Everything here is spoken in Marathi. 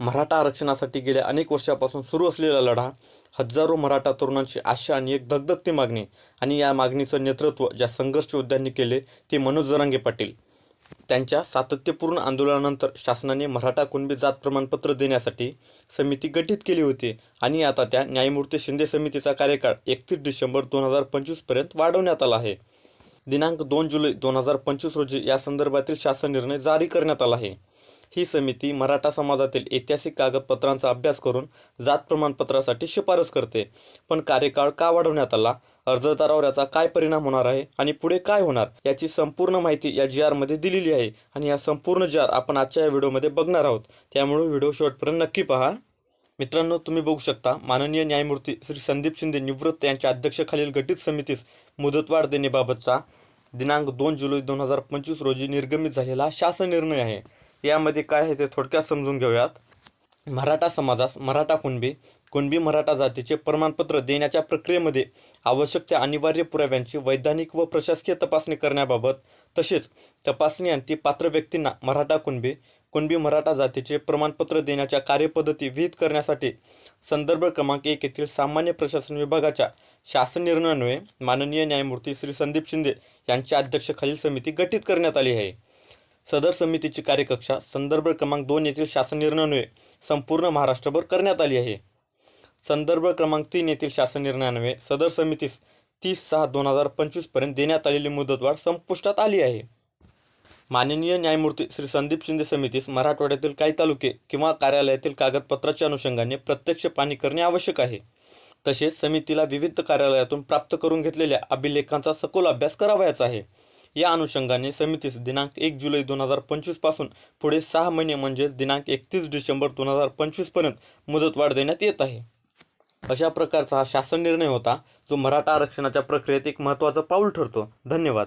मराठा आरक्षणासाठी गेल्या अनेक वर्षापासून सुरू असलेला लढा हजारो मराठा तरुणांची आशा आणि एक धगधगती मागणी आणि या मागणीचं नेतृत्व ज्या संघर्ष योद्ध्यांनी केले ते मनोज जरांगे पाटील. त्यांच्या सातत्यपूर्ण आंदोलनानंतर शासनाने मराठा कुणबी जात प्रमाणपत्र देण्यासाठी समिती गठीत केली होती आणि आता त्या न्यायमूर्ती शिंदे समितीचा कार्यकाळ एकतीस डिसेंबर दोन हजार पंचवीसपर्यंत वाढवण्यात आला आहे. दिनांक दोन जुलै दोन हजार पंचवीस रोजी या संदर्भातील शासन निर्णय जारी करण्यात आला आहे. ही समिती मराठा समाजातील ऐतिहासिक कागदपत्रांचा अभ्यास करून जात प्रमाणपत्रासाठी शिफारस करते. पण कार्यकाळ का वाढवण्यात आला? अर्जदारावर याचा काय परिणाम होणार आहे? आणि पुढे काय होणार? याची संपूर्ण माहिती या जी आरमध्ये दिलेली आहे. आणि या संपूर्ण जी आर आपण आजच्या या व्हिडिओमध्ये बघणार आहोत. त्यामुळे व्हिडिओ शेवटपर्यंत नक्की पहा. मित्रांनो तुम्ही बघू शकता माननीय न्यायमूर्ती श्री संदीप शिंदे निवृत्त यांच्या अध्यक्षखालील गठीत समितीस मुदतवाढ देण्याबाबतचा दिनांक दोन जुलै दोन हजार पंचवीस रोजी निर्गमित झालेला शासन निर्णय आहे. यामध्ये काय आहे ते थोडक्यात समजून घेऊयात. मराठा समाजास मराठा कुणबी कुणबी मराठा जातीचे प्रमाणपत्र देण्याच्या प्रक्रियेमध्ये आवश्यक त्या अनिवार्य पुराव्यांची वैधानिक व प्रशासकीय तपासणी करण्याबाबत तसेच तपासणी अंती पात्र व्यक्तींना मराठा कुणबी कुणबी मराठा जातीचे प्रमाणपत्र देण्याच्या कार्यपद्धती विहित करण्यासाठी संदर्भ क्रमांक एक येथील सामान्य प्रशासन विभागाच्या शासन निर्णयान्वये माननीय न्यायमूर्ती श्री संदीप शिंदे यांच्या अध्यक्षखालील समिती गठीत करण्यात आली आहे. सदर समितीची कार्यकक्षा संदर्भ क्रमांक दोन येथील शासन निर्णयान्वये संपूर्ण महाराष्ट्रभर करण्यात आली आहे. संदर्भ क्रमांक तीन येथील शासन निर्णयान्वये सदर समितीस तीस सहा दोन हजार पंचवीसपर्यंत देण्यात आलेली मुदतवाढ संपुष्टात आली आहे. माननीय न्यायमूर्ती श्री संदीप शिंदे समितीस मराठवाड्यातील काही तालुके किंवा कार्यालयातील कागदपत्राच्या अनुषंगाने प्रत्यक्ष पाणी करणे आवश्यक आहे. तसेच समितीला विविध कार्यालयातून प्राप्त करून घेतलेल्या अभिलेखांचा सखोल अभ्यास करावयाचा आहे. या अनुषंगाने समितीस दिनांक एक जुलै दोन हजार पंचवीसपासून पुढे सहा महिने म्हणजे दिनांक एकतीस डिसेंबर दोन हजार पंचवीसपर्यंत मुदतवाढ देण्यात येत आहे. अशा प्रकारचा हा शासन निर्णय होता जो मराठा आरक्षणाच्या प्रक्रियेत एक महत्त्वाचं पाऊल ठरतो. धन्यवाद.